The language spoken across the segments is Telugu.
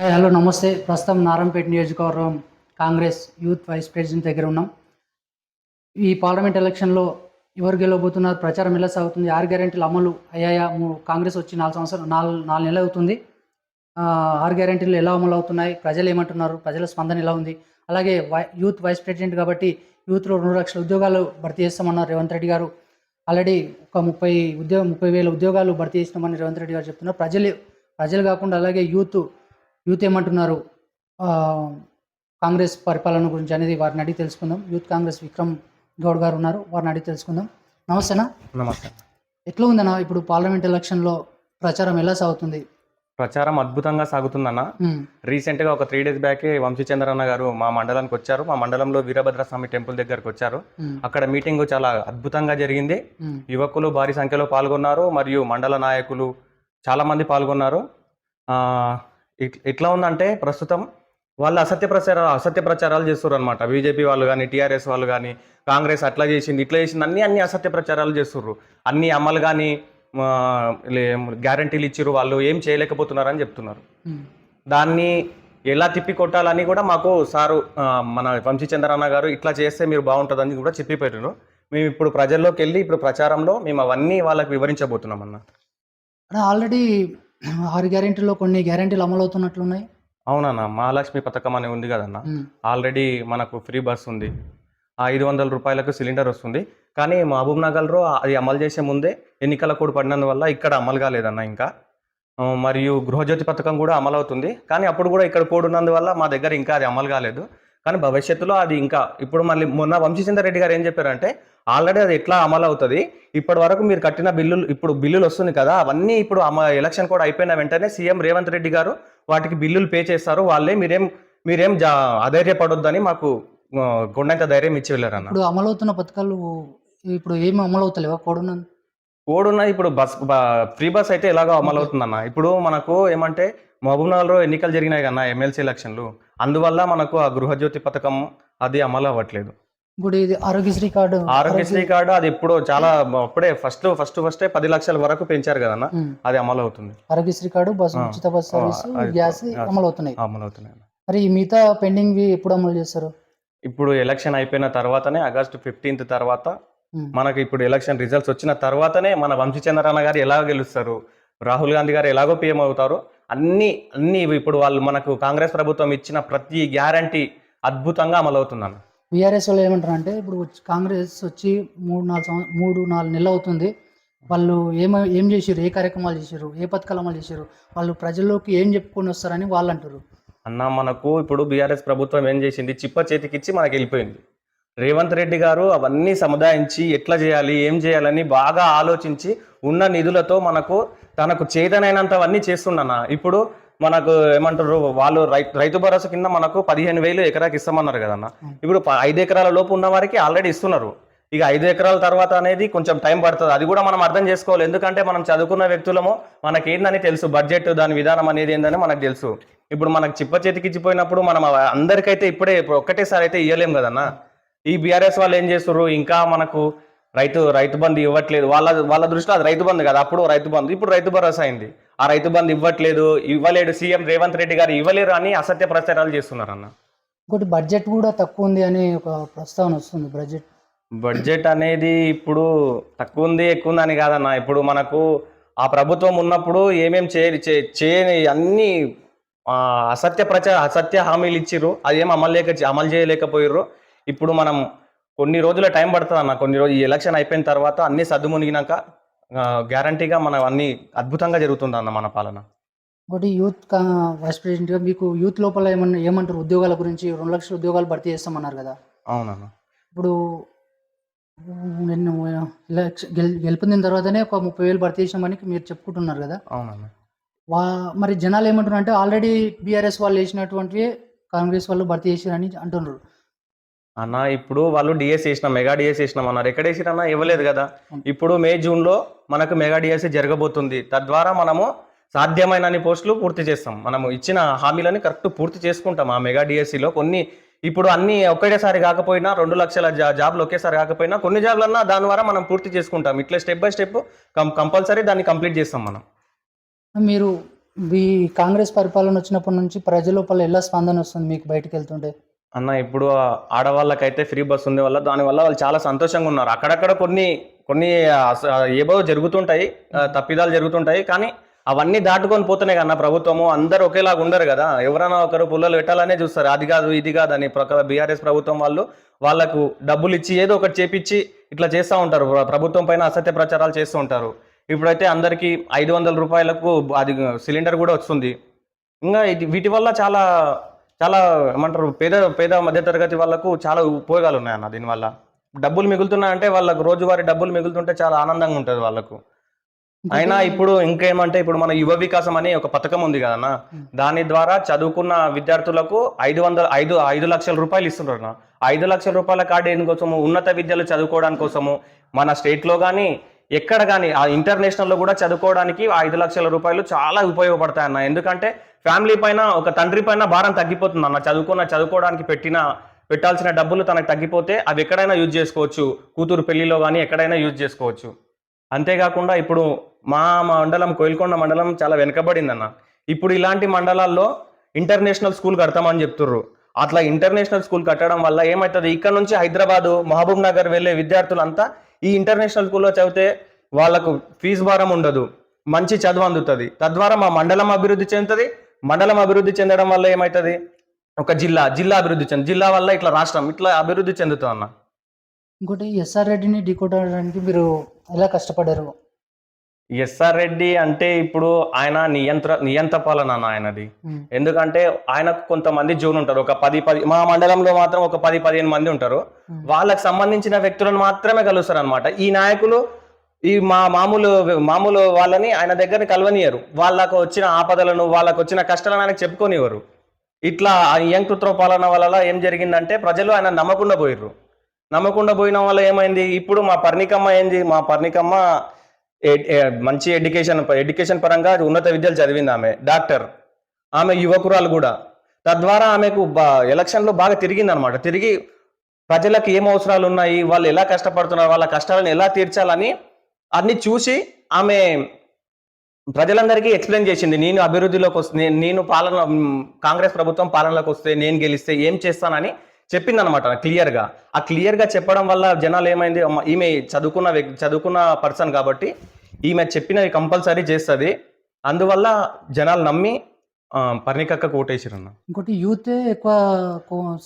హాయ్ హలో నమస్తే. ప్రస్తుతం నారంపేట నియోజకవర్గం కాంగ్రెస్ యూత్ వైస్ ప్రెసిడెంట్ దగ్గర ఉన్నాం. ఈ పార్లమెంట్ ఎలక్షన్లో ఎవరు గెలవబోతున్నారు ప్రచారం ఎలా సాగుతుంది ఆరు గ్యారెంటీలు అమలు అయ్యాయా మూ- కాంగ్రెస్ వచ్చి నాలుగు సంవత్సరాలు నాలుగు నాలుగు నెలలు అవుతుంది. ఆర్ ఆరు గ్యారెంటీలు ఎలా అమలు అవుతున్నాయి ప్రజలు ఏమంటున్నారు ప్రజల స్పందన ఎలా ఉంది. అలాగే వై యూత్ వైస్ ప్రెసిడెంట్ కాబట్టి యూత్లో రెండు లక్షల ఉద్యోగాలు భర్తీ చేస్తామన్నారు రేవంత్ రెడ్డి గారు. ఆల్రెడీ ఒక ముప్పై ఉద్యోగ ముప్పై వేల ఉద్యోగాలు భర్తీ చేసినామని రేవంత్ రెడ్డి గారు చెప్తున్నారు. ప్రజలు ప్రజలు కాకుండా అలాగే యూత్ యూత్ ఏమంటున్నారు? కాంగ్రెస్ పరిపాలన గురించి అనేది వారిని అడిగి తెలుసుకుందాం. యూత్ కాంగ్రెస్ విక్రమ్ గౌడ్ గారు ఉన్నారు. వారిని అడిగి తెలుసుకుందాం. నమస్తేనా నమస్తే. ఎట్లా ఉందన్నా? ఇప్పుడు పార్లమెంట్ ఎలక్షన్లో ప్రచారం ఎలా సాగుతుంది? ప్రచారం అద్భుతంగా సాగుతుందన్న. ఉమ్, రీసెంట్గా ఒక త్రీ డేస్ బ్యాకే వంశీచంద్రన్న గారు మా మండలానికి వచ్చారు. మా మండలంలో వీరభద్ర స్వామి టెంపుల్ దగ్గరకు వచ్చారు. అక్కడ మీటింగ్ చాలా అద్భుతంగా జరిగింది. యువకులు భారీ సంఖ్యలో పాల్గొన్నారు. మరియు మండల నాయకులు చాలా మంది పాల్గొన్నారు. ఎట్లా ఉందంటే ప్రస్తుతం వాళ్ళు అసత్య ప్రచారాలు అసత్య ప్రచారాలు చేస్తారు అనమాట బీజేపీ వాళ్ళు కానీ టీఆర్ఎస్ వాళ్ళు కానీ కాంగ్రెస్ అట్లా చేసింది ఇట్లా చేసింది అన్ని అన్ని అసత్య ప్రచారాలు చేస్తుర్రు. అన్ని అమలు కానీ గ్యారంటీలు ఇచ్చిర్రు వాళ్ళు ఏం చేయలేకపోతున్నారని చెప్తున్నారు. ఉమ్. దాన్ని ఎలా తిప్పి కొట్టాలని కూడా మాకు సారు మన వంశీచంద్ర అన్న గారు ఇట్లా చేస్తే మీరు బాగుంటుందని కూడా చెప్పిపోయారు మేము ఇప్పుడు ప్రజల్లోకి వెళ్ళి ఇప్పుడు ప్రచారంలో మేము అవన్నీ వాళ్ళకి వివరించబోతున్నాం అన్నా, ఆల్రెడీ ఆరు గ్యారెంటీలో కొన్ని గ్యారెంటీలు అమలు అవుతున్నట్లున్నాయి అవునన్న మహాలక్ష్మి పథకం అని ఉంది కదన్న. ఆల్రెడీ మనకు ఫ్రీ బస్ ఉంది. ఆ ఐదు వందల రూపాయలకు సిలిండర్ వస్తుంది. కానీ మహబూబ్ నగర్లో అది అమలు చేసే ముందే ఎన్నికల కోడ్ పడినందువల్ల ఇక్కడ అమలు కాలేదన్న ఇంకా. మరియు గృహజ్యోతి పథకం కూడా అమలు అవుతుంది కానీ అప్పుడు కూడా ఇక్కడ కోడ్ ఉన్నందువల్ల మా దగ్గర ఇంకా అది అమలు కాలేదు. కానీ భవిష్యత్తులో అది ఇంకా ఇప్పుడు మళ్ళీ మొన్న వంశీచంద్ర రెడ్డి గారు ఏం చెప్పారంటే ఆల్రెడీ అది ఎట్లా అమలు అవుతుంది? ఇప్పటి వరకు మీరు కట్టిన బిల్లులు ఇప్పుడు బిల్లులు వస్తుంది కదా అవన్నీ ఇప్పుడు ఎలక్షన్ కూడా అయిపోయిన వెంటనే సీఎం రేవంత్ రెడ్డి గారు వాటికి బిల్లులు పే చేస్తారు. వాళ్ళే మీరేం మీరేం జా అధైర్యపడొద్దని మాకు ఆ, కొండంత ధైర్యం ఇచ్చి వెళ్ళారన్న. ఇప్పుడు అమలు అవుతున్న పథకాలు ఇప్పుడు ఏమి అమలు అవుతలేవా కోడున్న కోడున్న ఇప్పుడు బస్ ఫ్రీ బస్ అయితే ఎలాగో అమలు అవుతుందన్న ఇప్పుడు మనకు ఏమంటే మహబూబ్ నగర్లో ఎన్నికలు జరిగినాయి కన్నా ఎమ్మెల్సీ ఎలక్షన్లు. అందువల్ల మనకు ఆ గృహజ్యోతి పథకం అది అమలు అవ్వట్లేదు. ఇప్పుడు ఇది ఆరోగ్యశ్రీ కార్డు. ఆరోగ్యశ్రీ కార్డు అది ఇప్పుడు చాలా అప్పుడే ఫస్ట్ ఫస్ట్ ఫస్టే పది లక్షల వరకు పెంచారు కదన్న అది అమలు అవుతుంది. ఆరోగ్యశ్రీ కార్డు బస్ ఉచిత బస్ సర్వీస్ గ్యాస్ అమలు అవుతున్నాయి అమలు అవుతున్నాయి మరి మిగతా పెండింగ్ ఎప్పుడు అమలు చేస్తారు? ఇప్పుడు ఎలక్షన్ అయిపోయిన తర్వాతనే ఆగస్టు ఫిఫ్టీన్త్ తర్వాత మనకి ఇప్పుడు ఎలక్షన్ రిజల్ట్స్ వచ్చిన తర్వాతనే మన వంశీచంద్రన్న గారు ఎలా గెలుస్తారు? రాహుల్ గాంధీ గారు ఎలాగో పీఎం అవుతారు? అన్ని అన్ని ఇప్పుడు వాళ్ళు మనకు కాంగ్రెస్ ప్రభుత్వం ఇచ్చిన ప్రతి గ్యారంటీ అద్భుతంగా అమలవుతుందన్న. బీఆర్ఎస్ వాళ్ళు ఏమంటారు అంటే ఇప్పుడు కాంగ్రెస్ వచ్చి మూడు నాలుగు సంవ- మూడు నాలుగు నెలలు అవుతుంది. వాళ్ళు ఏమ ఏం చేసారు ఏ కార్యక్రమాలు చేశారు ఏ పథకాలు అమలు చేశారు వాళ్ళు ప్రజల్లోకి ఏం చెప్పుకొని వస్తారని వాళ్ళు అంటారు అన్న మనకు ఇప్పుడు బీఆర్ఎస్ ప్రభుత్వం ఏం చేసింది? చిప్ప చేతికిచ్చి మనకి వెళ్ళిపోయింది. రేవంత్ రెడ్డి గారు అవన్నీ సముదాయించి ఎట్లా చేయాలి ఏం చేయాలని బాగా ఆలోచించి ఉన్న నిధులతో మనకు తనకు చేతనైనంతవన్నీ చేస్తుండన్న ఇప్పుడు మనకు ఏమంటారు వాళ్ళు రైతు భరోసా కింద మనకు పదిహేను వేలు ఎకరాకి ఇస్తామన్నారు కదన్న. ఇప్పుడు ఐదు ఎకరాల లోపు ఉన్న వారికి ఆల్రెడీ ఇస్తున్నారు. ఇక ఐదు ఎకరాల తర్వాత అనేది కొంచెం టైం పడుతుంది. అది కూడా మనం అర్థం చేసుకోవాలి. ఎందుకంటే మనం చదువుకున్న వ్యక్తులము మనకి ఏందని తెలుసు. బడ్జెట్ దాని విధానం అనేది ఏందని మనకు తెలుసు. ఇప్పుడు మనకు చిప్ప చేతికి ఇచ్చిపోయినప్పుడు మనం అందరికైతే ఇప్పుడే ఇప్పుడు ఒక్కటేసారి అయితే ఇవ్వలేం కదన్నా. ఈ బీఆర్ఎస్ వాళ్ళు ఏం చేస్తుర్రు? ఇంకా మనకు రైతు రైతు బంధు ఇవ్వట్లేదు. వాళ్ళ వాళ్ళ దృష్టిలో అది రైతు బంధు కదా? అప్పుడు రైతు బంధు ఇప్పుడు రైతు భరోసా అయింది. ఆ రైతు బంధు ఇవ్వట్లేదు ఇవ్వలేడు సీఎం రేవంత్ రెడ్డి గారు ఇవ్వలేరు అని అసత్య ప్రచారాలు చేస్తున్నారు అన్న. ఇంకోటి బడ్జెట్ కూడా తక్కువ ఉంది అని ఒక ప్రస్తావన వస్తుంది బడ్జెట్. బడ్జెట్ అనేది ఇప్పుడు తక్కువ ఉంది ఎక్కువ ఉంది అని కాదన్న. ఇప్పుడు మనకు ఆ ప్రభుత్వం ఉన్నప్పుడు ఏమేం చే- చేయని అన్ని అసత్య ప్రచార అసత్య హామీలు ఇచ్చిర్రు. అది ఏం అమలు లేక అమలు చేయలేకపోయారు ఇప్పుడు మనం కొన్ని రోజుల టైం పడుతుంది అన్న. కొన్ని రోజులు ఈ ఎలక్షన్ అయిపోయిన తర్వాత అన్ని సద్దుమునిగినాక గ్యారంటీగా మనం అన్ని అద్భుతంగా జరుగుతుంది అన్న మన పాలన. ఇంకోటి యూత్ వైస్ ప్రెసిడెంట్గా మీకు యూత్ లోపల ఏమన్నా ఏమంటారు? ఉద్యోగాల గురించి రెండు లక్షల ఉద్యోగాలు భర్తీ చేస్తామన్నారు కదా. అవునన్న. ఇప్పుడు నేను గెలుపొందిన తర్వాతనే ఒక ముప్పై వేలు భర్తీ చేసామని మీరు చెప్పుకుంటున్నారు కదా. అవునన్న. వా మరి జనాలు ఏమంటున్నారు అంటే ఆల్రెడీ బీఆర్ఎస్ వాళ్ళు వేసినటువంటివి కాంగ్రెస్ వాళ్ళు భర్తీ చేశారని అంటున్నారు. అన్న ఇప్పుడు వాళ్ళు డిఎస్ చేసినాం మెగా డిఎస్ చేసినాం అన్నారు. ఎక్కడ వేసిరన్నా ఇవ్వలేదు కదా. ఇప్పుడు మే జూన్లో మనకు మెగా డిఎస్ జరగబోతుంది. తద్వారా మనము సాధ్యమైన పోస్టులు పూర్తి చేస్తాం. మనము ఇచ్చిన హామీలని కరెక్ట్ పూర్తి చేసుకుంటాం ఆ మెగా డిఎస్సిలో కొన్ని ఇప్పుడు అన్ని ఒకేసారి కాకపోయినా రెండు లక్షల జా జాబ్లు ఒకేసారి కాకపోయినా కొన్ని జాబ్లన్నా దాని ద్వారా మనం పూర్తి చేసుకుంటాం. ఇట్లా స్టెప్ బై స్టెప్ కంపల్సరీ దాన్ని కంప్లీట్ చేస్తాం మనం. మీరు ఈ కాంగ్రెస్ పరిపాలన వచ్చినప్పటి నుంచి ప్రజల లోపల ఎలా స్పందన వస్తుంది మీకు బయటకు వెళ్తుంటే? అన్న ఇప్పుడు ఆడవాళ్ళకైతే ఫ్రీ బస్ ఉంది వల్ల దానివల్ల వాళ్ళు చాలా సంతోషంగా ఉన్నారు. అక్కడక్కడ కొన్ని కొన్ని ఏవో జరుగుతుంటాయి తప్పిదాలు జరుగుతుంటాయి కానీ అవన్నీ దాటుకొని పోతున్నాయి కన్నా ప్రభుత్వము. అందరు ఒకేలాగా ఉండరు కదా. ఎవరైనా ఒకరు పుల్లలు పెట్టాలనే చూస్తారు. అది కాదు ఇది కాదు అని ప్రక బీఆర్ఎస్ ప్రభుత్వం వాళ్ళు వాళ్ళకు డబ్బులు ఇచ్చి ఏదో ఒకటి చేపించి ఇట్లా చేస్తూ ఉంటారు. ప్రభుత్వం పైన అసత్య ప్రచారాలు చేస్తూ ఉంటారు. ఇప్పుడైతే అందరికీ ఐదు వందల రూపాయలకు అది సిలిండర్ కూడా వస్తుంది. ఇంకా ఇది వీటి వల్ల చాలా చాలా ఏమంటారు పేద పేద మధ్యతరగతి వాళ్ళకు చాలా ఉపయోగాలు ఉన్నాయన్న దీనివల్ల. డబ్బులు మిగులుతున్నాయంటే వాళ్ళకు రోజువారీ డబ్బులు మిగులుతుంటే చాలా ఆనందంగా ఉంటుంది వాళ్ళకు. అయినా ఇప్పుడు ఇంకేమంటే ఇప్పుడు మన యువ వికాసం అని ఒక పథకం ఉంది కదన్న. దాని ద్వారా చదువుకున్న విద్యార్థులకు ఐదు వందల ఐదు ఐదు లక్షల రూపాయలు ఇస్తున్నారు అన్న. ఐదు లక్షల రూపాయల కార్డు ఎందుకోసము ఉన్నత విద్యలు చదువుకోవడానికి కోసము మన స్టేట్లో కానీ ఎక్కడ కానీ ఆ ఇంటర్నేషనల్లో కూడా చదువుకోవడానికి ఆ ఐదు లక్షల రూపాయలు చాలా ఉపయోగపడతాయి అన్న ఎందుకంటే ఫ్యామిలీ పైన ఒక తండ్రి పైన భారం తగ్గిపోతుంది అన్న చదువుకున్న చదువుకోవడానికి పెట్టిన పెట్టాల్సిన డబ్బులు తనకు తగ్గిపోతే అవి ఎక్కడైనా యూజ్ చేసుకోవచ్చు. కూతురు పెళ్ళిలో కానీ ఎక్కడైనా యూజ్ చేసుకోవచ్చు. అంతేకాకుండా ఇప్పుడు మా మండలం కోయిల్కొండ మండలం చాలా వెనుకబడిందన్న. ఇప్పుడు ఇలాంటి మండలాల్లో ఇంటర్నేషనల్ స్కూల్ కడతామని చెప్తుర్రు. అట్లా ఇంటర్నేషనల్ స్కూల్ కట్టడం వల్ల ఏమవుతుంది ఇక్కడ నుంచి హైదరాబాదు మహబూబ్ నగర్ వెళ్ళే విద్యార్థులంతా ఈ ఇంటర్నేషనల్ స్కూల్లో చదివితే వాళ్ళకు ఫీజు భారం ఉండదు. మంచి చదువు అందుతుంది. తద్వారా మా మండలం అభివృద్ధి చెందుతుంది. మండలం అభివృద్ధి చెందడం వల్ల ఏమవుతుంది ఒక జిల్లా జిల్లా అభివృద్ధి చెంది జిల్లా వల్ల ఇట్లా రాష్ట్రం ఇట్లా అభివృద్ధి చెందుతుంది అన్న ఇంకోటి ఎస్ఆర్ రెడ్డిని ఢీకొట్టడానికి మీరు ఎలా కష్టపడారు? ఎస్ఆర్ రెడ్డి అంటే ఇప్పుడు ఆయన నియంత్ర నియంత పాలన ఆయనది. ఎందుకంటే ఆయనకు కొంతమంది జోన్ ఉంటారు. ఒక పది పది మా మండలంలో మాత్రం ఒక పది పదిహేను మంది ఉంటారు. వాళ్ళకి సంబంధించిన వ్యక్తులను మాత్రమే కలుస్తారు అనమాట ఈ నాయకులు ఈ మా మామూలు మామూలు వాళ్ళని ఆయన దగ్గర కలవనియరు. వాళ్ళకు వచ్చిన ఆపదలను వాళ్ళకు వచ్చిన కష్టాలను ఆయనకు చెప్పుకోనివ్వరు. ఇట్లా ఆ నియంతృత్వ పాలన వల్ల ఏం జరిగిందంటే ప్రజలు ఆయన నమ్మకుండా పోయిర్రు. నమ్మకుండా పోయిన వల్ల ఏమైంది? ఇప్పుడు మా పర్ణికమ్మ ఏంది? మా పర్ణికమ్మ మంచి ఎడ్యుకేషన్ ఎడ్యుకేషన్ పరంగా ఉన్నత విద్యలు చదివింది ఆమె డాక్టర్. ఆమె యువకురాలు కూడా. తద్వారా ఆమెకు బా ఎలక్షన్లో బాగా తిరిగింది అనమాట తిరిగి ప్రజలకు ఏం అవసరాలు ఉన్నాయి వాళ్ళు ఎలా కష్టపడుతున్నారు వాళ్ళ కష్టాలను ఎలా తీర్చాలని అన్ని చూసి ఆమె ప్రజలందరికీ ఎక్స్ప్లెయిన్ చేసింది. నేను అభివృద్ధిలోకి వస్తే నేను- పాలన కాంగ్రెస్ ప్రభుత్వం పాలనలోకి వస్తే నేను గెలిస్తే ఏం చేస్తానని చెప్పింది అనమాట క్లియర్గా. ఆ క్లియర్గా చెప్పడం వల్ల జనాలు ఏమైంది ఈమె చదువుకున్న వ్యక్తి చదువుకున్న పర్సన్ కాబట్టి ఈమె చెప్పినవి కంపల్సరీ చేస్తుంది. అందువల్ల జనాలు నమ్మి పర్ణికక్క కోటేసిరన్న ఇంకోటి యూతే ఎక్కువ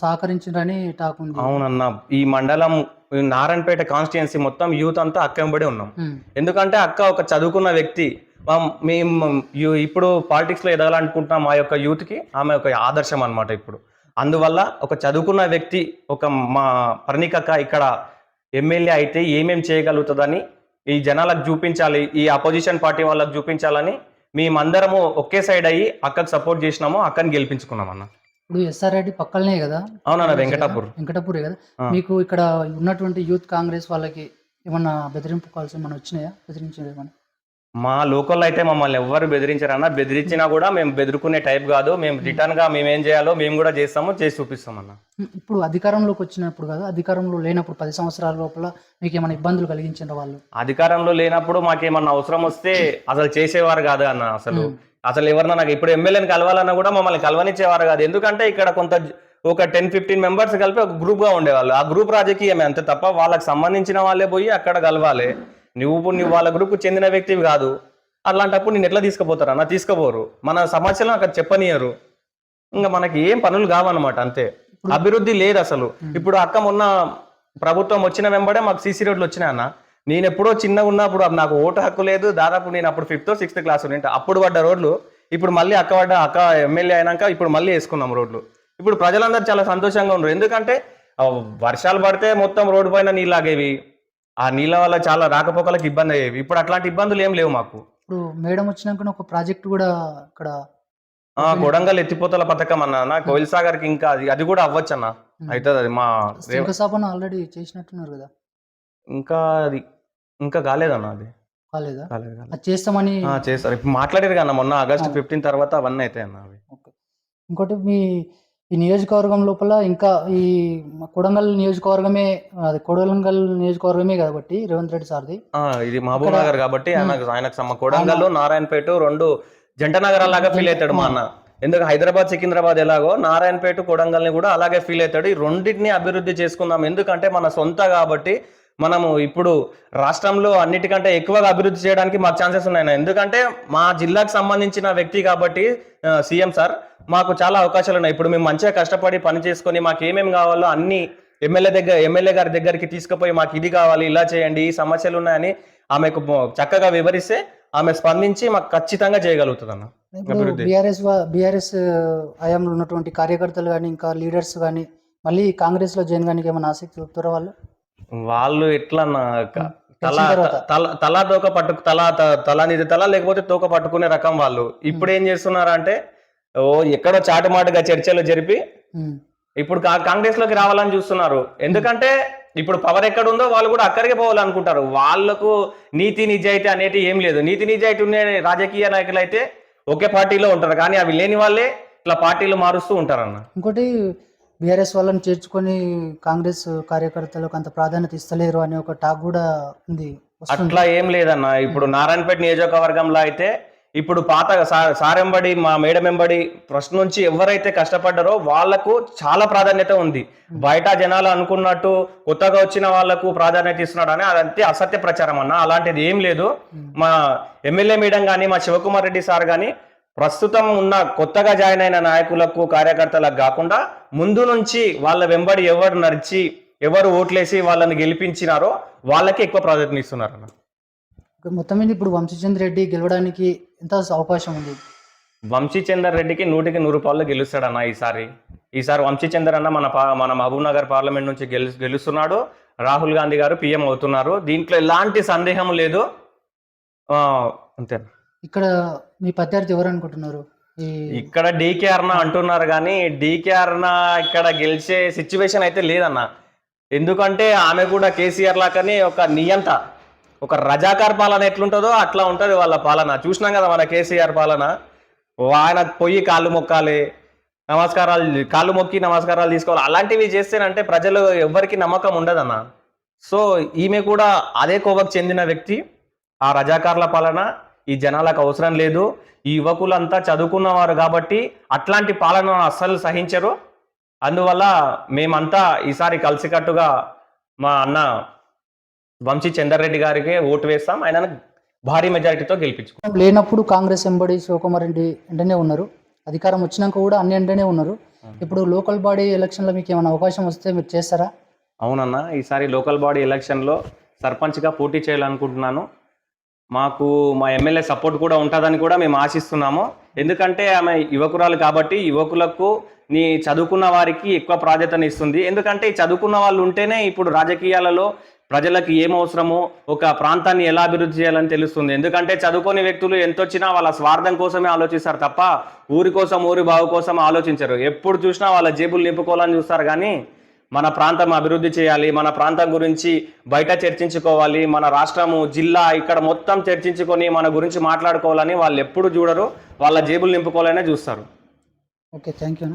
సహకరించారని టాక్ ఉంది. అవునన్న ఈ మండలం నారాయణపేట కాన్స్టిట్యున్సీ మొత్తం యూత్ అంతా అక్క వెంబడి ఉన్నాం ఎందుకంటే అక్క ఒక చదువుకున్న వ్యక్తి మేము ఇప్పుడు పాలిటిక్స్లో ఎదగాలనుకుంటున్న మా యొక్క యూత్కి ఆమె ఒక ఆదర్శం అన్నమాట ఇప్పుడు. అందువల్ల ఒక చదువుకున్న వ్యక్తి ఒక మా పర్ణికక్క ఇక్కడ ఎమ్మెల్యే అయితే ఏమేం చేయగలుగుతుందని ఈ జనాలకు చూపించాలి ఈ అపోజిషన్ పార్టీ వాళ్ళకి చూపించాలని మేమందరము ఒకే సైడ్ అయ్యి అక్కకు సపోర్ట్ చేసినాము అక్కని గెలిపించుకున్నాం అన్న. ఇప్పుడు ఎస్ఆర్ రెడ్డి పక్కనే కదా? అవునన్న వెంకటాపూర్. వెంకటపూరే కదా. మీకు ఇక్కడ ఉన్నటువంటి యూత్ కాంగ్రెస్ వాళ్ళకి ఏమన్నా బెదిరింపు కాల్స్ ఏమన్నా వచ్చినాయా? బెదిరించేది ఏమన్నా మా లోకల్ అయితే మమ్మల్ని ఎవ్వరు బెదిరించారన్న. బెదిరించినా కూడా మేము బెదిరుకునే టైప్ కాదు. మేము రిటర్న్గా మేము ఏం చేయాలో మేము కూడా చేస్తాము చేసి చూపిస్తామన్న. ఉమ్, ఇప్పుడు అధికారంలోకి వచ్చినప్పుడు కదా అధికారంలో లేనప్పుడు పది సంవత్సరాల లోపల మీకు ఏమైనా ఇబ్బందులు కలిగించారు వాళ్ళు? అధికారంలో లేనప్పుడు మాకేమన్నా అవసరం వస్తే అసలు చేసేవారు కాదు అన్న అసలు. అసలు ఎవరన్నా నాకు ఇప్పుడు ఎమ్మెల్యేని కలవాలన్నా కూడా మమ్మల్ని కలవనిచ్చేవారు కాదు. ఎందుకంటే ఇక్కడ కొంత ఒక టెన్ ఫిఫ్టీన్ మెంబర్స్ కలిపి ఒక గ్రూప్గా ఉండేవాళ్ళు. ఆ గ్రూప్ రాజకీయమే అంతే తప్ప వాళ్ళకి సంబంధించిన వాళ్ళే పోయి అక్కడ కలవాలి. నువ్వు నువ్వు వాళ్ళ గ్రూప్ చెందిన వ్యక్తివి కాదు. అలాంటప్పుడు నేను ఎట్లా తీసుకుపోతారు అన్న? తీసుకుపోరు. మన సమస్యలను అక్కడ చెప్పనియరు ఇంకా మనకి ఏం పనులు కావన్నమాట అంతే. అభివృద్ధి లేదు అసలు. ఇప్పుడు అక్క మొన్న ప్రభుత్వం వచ్చిన వెంబడే మాకు సీసీ రోడ్లు వచ్చినాయి అన్న. నేను ఎప్పుడో చిన్నగా ఉన్నప్పుడు నాకు ఓటు హక్కు లేదు. దాదాపు నేను అప్పుడు ఫిఫ్త్ సిక్స్త్ క్లాస్ ఉంటే అప్పుడు పడ్డ రోడ్లు ఇప్పుడు మళ్ళీ అక్క పడ్డ అక్క ఎమ్మెల్యే అయినాక ఇప్పుడు మళ్ళీ వేసుకున్నాం రోడ్లు. ఇప్పుడు ప్రజలందరూ చాలా సంతోషంగా ఉన్నారు. ఎందుకంటే వర్షాలు పడితే మొత్తం రోడ్డు పైన నీళ్ళు ఆగేవి ఆ నీళ్ళ వల్ల చాలా రాకపోకలకు ఇబ్బంది అయ్యేవి. ఇప్పుడు అట్లాంటి ఇబ్బందులు ఏం లేవు మాకు. ఇప్పుడు మేడం వచ్చినాక ఒక ప్రాజెక్ట్ కూడా ఇక్కడ ఆ కొడంగల్ ఎత్తిపోతల పథకం అన్న కోయిల్ సాగర్కి ఇంకా అది అది కూడా అవ్వచ్చు అన్న అవుతుంది అది మా శంకుస్థాపన ఆల్రెడీ చేసినట్టున్నారు కదా. ఇంకా అది ఇంకా కాలేదన్న అది. కాలేదా? కాలేదు కాలేదు. అది చేస్తామని ఆ, చేస్తారు. ఇప్పుడు మాట్లాడారు కన్నా మొన్న ఆగస్ట్ ఫిఫ్టీన్ తర్వాత అవన్నీ అవుతాయి అన్న అవి. ఓకే. ఇంకోటి మీ ఈ నియోజకవర్గం లోపల ఇంకా ఈ కొడంగల్ నియోజకవర్గమే అది కొడంగల్ నియోజకవర్గమే కాబట్టి రేవంత్ రెడ్డి సార్ది. ఇది మహబూబ్ నగర్ కాబట్టి ఆయనకు సమ కొడంగల్ నారాయణపేట రెండు జంట నగరాలాగా ఫీల్ అవుతాడు మా అన్న. ఎందుకు హైదరాబాద్ సికింద్రాబాద్ ఎలాగో నారాయణపేట కొడంగల్ని కూడా అలాగే ఫీల్ అవుతాడు. ఈ రెండింటిని అభివృద్ధి చేసుకుందాం. ఎందుకంటే మన సొంత కాబట్టి మనము ఇప్పుడు రాష్ట్రంలో అన్నిటికంటే ఎక్కువగా అభివృద్ధి చేయడానికి మాకు ఛాన్సెస్ ఉన్నాయి ఎందుకంటే మా జిల్లాకు సంబంధించిన వ్యక్తి కాబట్టి సీఎం సార్ మాకు చాలా అవకాశాలు ఉన్నాయి. ఇప్పుడు మేము మంచిగా కష్టపడి పని చేసుకొని మాకు ఏమేమి కావాలో అన్ని ఎమ్మెల్యే దగ్గర ఎమ్మెల్యే గారి దగ్గరికి తీసుకుపోయి మాకు ఇది కావాలి ఇలా చేయండి ఈ సమస్యలు ఉన్నాయని ఆమెకు చక్కగా వివరిస్తే ఆమె స్పందించి మాకు ఖచ్చితంగా చేయగలుగుతుంది అన్న. బీఆర్ఎస్ బీఆర్ఎస్ హయాంలో ఉన్నటువంటి కార్యకర్తలు కానీ ఇంకా లీడర్స్ కానీ మళ్ళీ కాంగ్రెస్లో జాయిన్ కానీ ఏమైనా ఆసక్తి చూపుతారా వాళ్ళు? వాళ్ళు ఎట్లా తల. తల తల తోక పట్టు తల తల నిధి తల లేకపోతే తోక పట్టుకునే రకం వాళ్ళు. ఇప్పుడు ఏం చేస్తున్నారు అంటే ఓ ఎక్కడో చాటుమాటుగా చర్చలు జరిపి. ఇప్పుడు కాంగ్రెస్లోకి రావాలని చూస్తున్నారు. ఎందుకంటే ఇప్పుడు పవర్ ఎక్కడ ఉందో వాళ్ళు కూడా అక్కడికే పోవాలనుకుంటారు. వాళ్ళకు నీతి నిజాయితీ అనేది ఏం లేదు. నీతి నిజాయితీ ఉన్న రాజకీయ నాయకులు అయితే ఒకే పార్టీలో ఉంటారు. కానీ అవి లేని వాళ్ళే ఇట్లా పార్టీలు మారుస్తూ ఉంటారన్న. ఇంకోటి బీఆర్ఎస్ వాళ్ళని చేర్చుకొని కాంగ్రెస్ కార్యకర్తలకు అంత ప్రాధాన్యత ఇస్తలేరు అనే ఒక టాక్ కూడా ఉంది. అట్లా ఏం లేదన్న. ఇప్పుడు నారాయణపేట నియోజకవర్గంలో అయితే ఇప్పుడు పాత సారెంబడి మా మేడమెంబడి ఫస్ట్ నుంచి ఎవరైతే కష్టపడ్డారో వాళ్ళకు చాలా ప్రాధాన్యత ఉంది. బయట జనాలు అనుకున్నట్టు కొత్తగా వచ్చిన వాళ్ళకు ప్రాధాన్యత ఇస్తున్నాడు అని అదంతే అసత్య ప్రచారం అన్న. అలాంటిది ఏం లేదు. మా ఎమ్మెల్యే మేడం కానీ మా శివకుమార్ రెడ్డి సార్ కానీ ప్రస్తుతం ఉన్న కొత్తగా జాయిన్ అయిన నాయకులకు కార్యకర్తలకు కాకుండా ముందు నుంచి వాళ్ళ వెంబడి ఎవరు నడిచి ఎవరు ఓట్లేసి వాళ్ళని గెలిపించినారో వాళ్ళకి ఎక్కువ ప్రాధాన్యత ఇస్తున్నారు అన్న మొత్తం మీద ఇప్పుడు వంశీచంద్ర రెడ్డి గెలవడానికి ఎంత అవకాశం ఉంది? వంశీచందర్ రెడ్డికి నూటికి నూరు పాళ్ళు గెలుస్తాడన్న ఈసారి. ఈసారి వంశీచందర్ అన్న మన పా- మన మహబూబ్ నగర్ పార్లమెంట్ నుంచి గెలు గెలుస్తున్నాడు. రాహుల్ గాంధీ గారు పిఎం అవుతున్నారు. దీంట్లో ఎలాంటి సందేహం లేదు. అంతే. ఇక్కడ మీ ప్రత్యర్థి ఎవరు అనుకుంటున్నారు? ఇక్కడ డీకే అర్ణ అంటున్నారు కానీ డీకే అర్ణ ఇక్కడ గెలిచే సిచ్యువేషన్ అయితే లేదన్న. ఎందుకంటే ఆమె కూడా కేసీఆర్ లాగానే ఒక నియంత. ఒక రజాకార్ పాలన ఎట్లుంటుందో అట్లా ఉంటుంది వాళ్ళ పాలన. చూసినాం కదా మన కేసీఆర్ పాలన. ఆయన పొయ్యి కాళ్ళు మొక్కాలి నమస్కారాలు కాళ్ళు మొక్కి నమస్కారాలు తీసుకోవాలి. అలాంటివి చేస్తేనంటే ప్రజలు ఎవ్వరికి నమ్మకం ఉండదన్న. సో ఈమె కూడా అదే కోవకు చెందిన వ్యక్తి. ఆ రజాకార్ల పాలన ఈ జనాలకు అవసరం లేదు. ఈ యువకులంతా చదువుకున్నవారు కాబట్టి అట్లాంటి పాలన అస్సలు సహించరు. అందువల్ల మేమంతా ఈసారి కలిసికట్టుగా మా అన్న వంశీ చందర్రెడ్డి గారికి ఓటు వేస్తాం ఆయనను భారీ మెజారిటీతో గెలిపించుకుంటాం లేనప్పుడు కాంగ్రెస్ ఎంబడి శివకుమార్ రెడ్డి వెంటనే ఉన్నారు. అధికారం వచ్చినాక కూడా అన్ని వెంటనే ఉన్నారు. ఇప్పుడు లోకల్ బాడీ ఎలక్షన్లో మీకు ఏమైనా అవకాశం వస్తే మీరు చేస్తారా? అవునన్న ఈసారి లోకల్ బాడీ ఎలక్షన్లో సర్పంచ్గా పోటీ చేయాలనుకుంటున్నాను. మాకు మా ఎమ్మెల్యే సపోర్ట్ కూడా ఉంటుందని కూడా మేము ఆశిస్తున్నాము. ఎందుకంటే ఆమె యువకురాలు కాబట్టి యువకులకు నీ చదువుకున్న వారికి ఎక్కువ ప్రాధాన్యతను ఇస్తుంది ఎందుకంటే చదువుకున్న వాళ్ళు ఉంటేనే ఇప్పుడు రాజకీయాలలో ప్రజలకు ఏం అవసరమో ఒక ప్రాంతాన్ని ఎలా అభివృద్ధి చేయాలని తెలుస్తుంది. ఎందుకంటే చదువుకోని వ్యక్తులు ఎంత వచ్చినా వాళ్ళ స్వార్థం కోసమే ఆలోచిస్తారు తప్ప ఊరి కోసం ఊరి బావు కోసం ఆలోచించరు. ఎప్పుడు చూసినా వాళ్ళ జేబులు నింపుకోవాలని చూస్తారు కానీ మన ప్రాంతం అభివృద్ధి చేయాలి మన ప్రాంతం గురించి బయట చర్చించుకోవాలి మన రాష్ట్రము జిల్లా ఇక్కడ మొత్తం చర్చించుకొని మన గురించి మాట్లాడుకోవాలని వాళ్ళు ఎప్పుడు చూడరు. వాళ్ళ జేబులు నింపుకోవాలనే చూస్తారు. Okay thank you